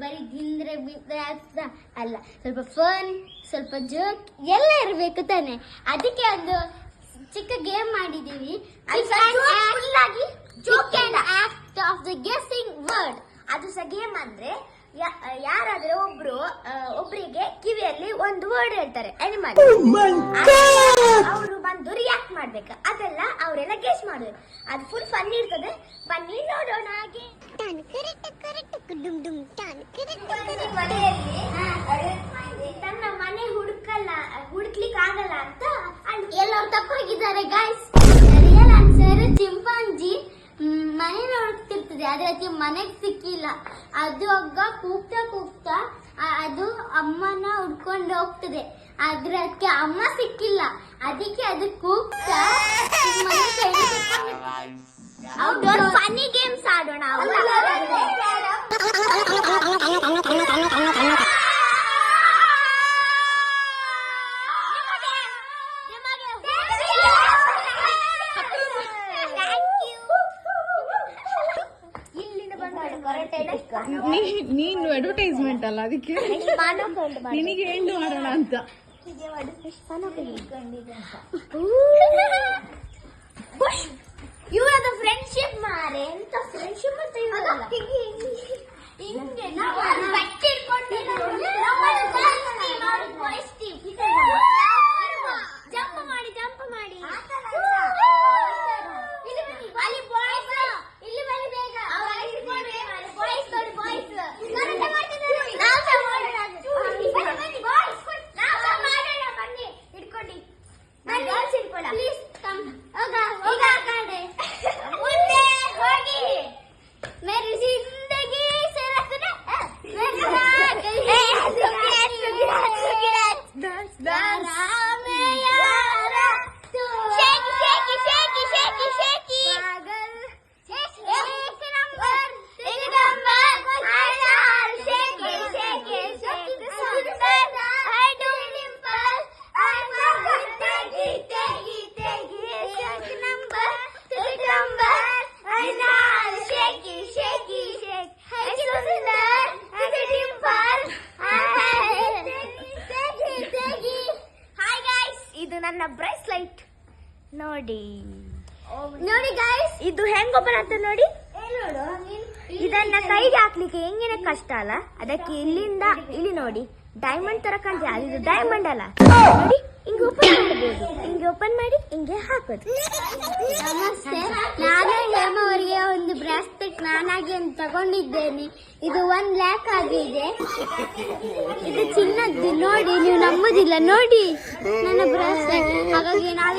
ಬರೀ ತಿಂದ್ರೆ ಬಿದ್ರೆ ಅಂತ ಅಲ್ಲ. ಸ್ವಲ್ಪ ಫನ್ ಸ್ವಲ್ಪ ಜೋಕ್ ಎಲ್ಲ ಇರಬೇಕು ತಾನೆ. ಅದಕ್ಕೆ ಒಂದು ಚಿಕ್ಕ ಗೇಮ್ ಮಾಡಿದ್ದೀವಿ. Act of the guessing word ಅದು ಸಹ ಗೇಮ್ ಅಂದ್ರೆ ಯಾ- ಯಾರಾದ್ರೆ ಒಬ್ರು ಒಬ್ರಿಗೆ ಕಿವಿಯಲ್ಲಿ ಒಂದು ವರ್ಡ್ ಹೇಳ್ತಾರೆ ಅನಿಮಲ್ ಅವರು ಬಂದು ರಿಯಾಕ್ಟ್ ಮಾಡ್ಬೇಕು. ಅದೆಲ್ಲ ಅವರೆಲ್ಲ ಗೆಸ್ ಮಾಡ್ಬೇಕು ಅದು ಫುಲ್ ಫನ್ ಇರ್ತದೆ. ಬನ್ನಿ ನೋಡೋಣ ಹಾಗೆ. ತನ್ನ ಮನೆ ಹುಡುಕಲ್ಲ ಹುಡುಕ್ಲಿಕ್ಕೆ ಆಗಲ್ಲ ಅಂತ ಎಲ್ಲರೂ ತಪ್ಪಾಗಿದ್ದಾರೆ ಗಾಯ್ಸ್ ರಿಯಲ್ ಆನ್ಸರ್ ಚಿಂಪಾಂಜಿ ಮನೆ ಹುಡುಕ್ತಿರ್ತದೆ ಅದ್ರ ಅದಕ್ಕೆ ಮನೆಗೆ ಸಿಕ್ಕಿಲ್ಲ. ಅದು ಒಗ್ಗ ಕೂಗ್ತಾ ಕೂಗ್ತಾ ಅದು ಅಮ್ಮನ ಹುಡ್ಕೊಂಡು ಹೋಗ್ತದೆ. ಆದ್ರೆ ಅದಕ್ಕೆ ಅಮ್ಮ ಸಿಕ್ಕಿಲ್ಲ. ಅದಕ್ಕೆ ಅದು ಕೂಗ್ತಾ ಫನ್ನಿ ಗೇಮ್ಸ್ ಆಡೋಣ ನೀನು ಅಡ್ವರ್ಟೈಸ್ಮೆಂಟ್ ಅಲ್ಲ ಅದಕ್ಕೆ ನಿನಗೆ ಎಂಡು ಮಾಡೋಣ ಅಂತ. ನನ್ನ ಬ್ರೇಸ್ಲೈಟ್ ನೋಡಿ. ನೋಡಿ ಗಾಯ್ಸ್ ಇದು ಹೆಂಗ್ ಓಪನ್ ಅಂತ ನೋಡಿ. ಇದನ್ನ ಕೈಗೆ ಹಾಕ್ಲಿಕ್ಕೆ ಹೆಂಗೇನೆ ಕಷ್ಟ ಅಲ್ಲ? ಅದಕ್ಕೆ ಇಲ್ಲಿಂದ ಇಲ್ಲಿ ನೋಡಿ ಡೈಮಂಡ್ ತರ ಕಾಣ್ತದೆ ಅದು ಡೈಮಂಡ್ ಅಲ್ಲ. ನೋಡಿ. ಹಿಂಗೆ ಓಪನ್ ಮಾಡಬಹುದು ಹಿಂಗೆ ಓಪನ್ ಮಾಡಿ ಹಿಂಗೆ ಹಾಕೋದು. ನಮಸ್ತೆ. ನಾನು ಅವರಿಗೆ ಒಂದು ಬ್ರಾಸ್ಲೆಟ್ ನಾನಾಗಿ ಒಂದು ತಗೊಂಡಿದ್ದೇನೆ. ಇದು ಒನ್ ಲ್ಯಾಕ್ ಆಗಿದೆ. ಇದು ಚಿನ್ನದ್ದು. ನೋಡಿ, ನೀವು ನಂಬುದಿಲ್ಲ. ನೋಡಿ, ನನ್ನ ಬ್ರಾಸ್ಲೆಟ್. ಹಾಗಾಗಿ ನಾವು